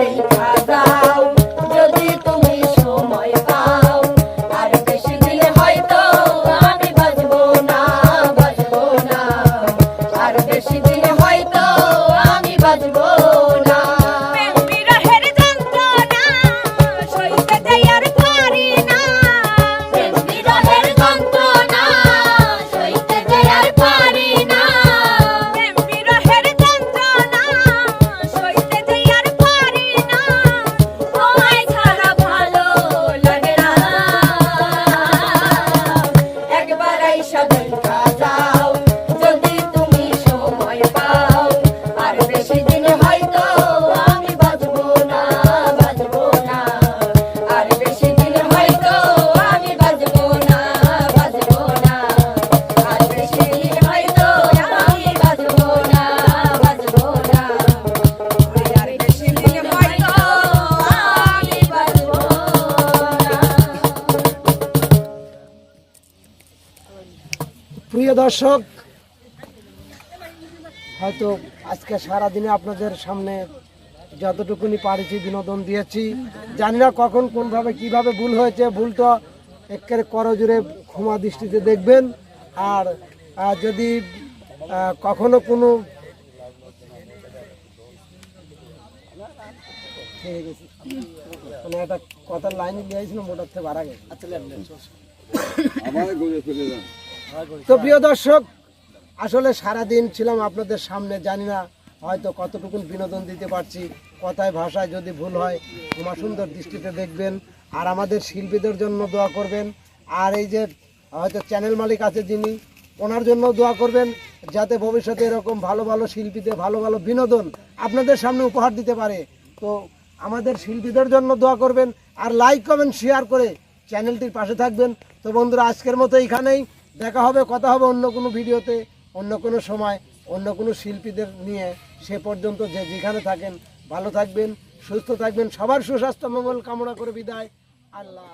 baby. প্রিয় দর্শক হয়তো আজকে সারাদিনে আপনাদের সামনে যতটুকুনি পারেছি বিনোদন দিয়েছি। জানি না কখন কোনভাবে কীভাবে ভুল হয়েছে ভুলটা একের করজুড়ে ক্ষমা দৃষ্টিতে দেখবেন। আর যদি কখনো কোনো ঠিক আছে। মানে একটা কথার লাইন নিয়েছিলাম ওটার থেকে বাড়া গেছে। আচ্ছা তো প্রিয় দর্শক আসলে সারাদিন ছিলাম আপনাদের সামনে জানি না হয়তো কতটুকু বিনোদন দিতে পারছি কথায় ভাষায় যদি ভুল হয় ক্ষমা সুন্দর দৃষ্টিতে দেখবেন আর আমাদের শিল্পীদের জন্য দোয়া করবেন আর এই যে হয়তো চ্যানেল মালিক আছে যিনি ওনার জন্য দোয়া করবেন যাতে ভবিষ্যতে এরকম ভালো ভালো শিল্পীদের ভালো ভালো বিনোদন আপনাদের সামনে উপহার দিতে পারে। তো আমাদের শিল্পীদের জন্য দোয়া করবেন আর লাইক কমেন্ট শেয়ার করে চ্যানেলটির পাশে থাকবেন। তো বন্ধুরা আজকের মতো এইখানেই। দেখা হবে, কথা হবে অন্য কোনো ভিডিওতে, অন্য কোনো সময়, অন্য কোনো শিল্পীদের নিয়ে সে পর্যন্ত যে যেখানে থাকেন, ভালো থাকবেন, সুস্থ থাকবেন, সবার সুস্বাস্থ্য, মঙ্গল কামনা করে বিদায় আল্লাহ।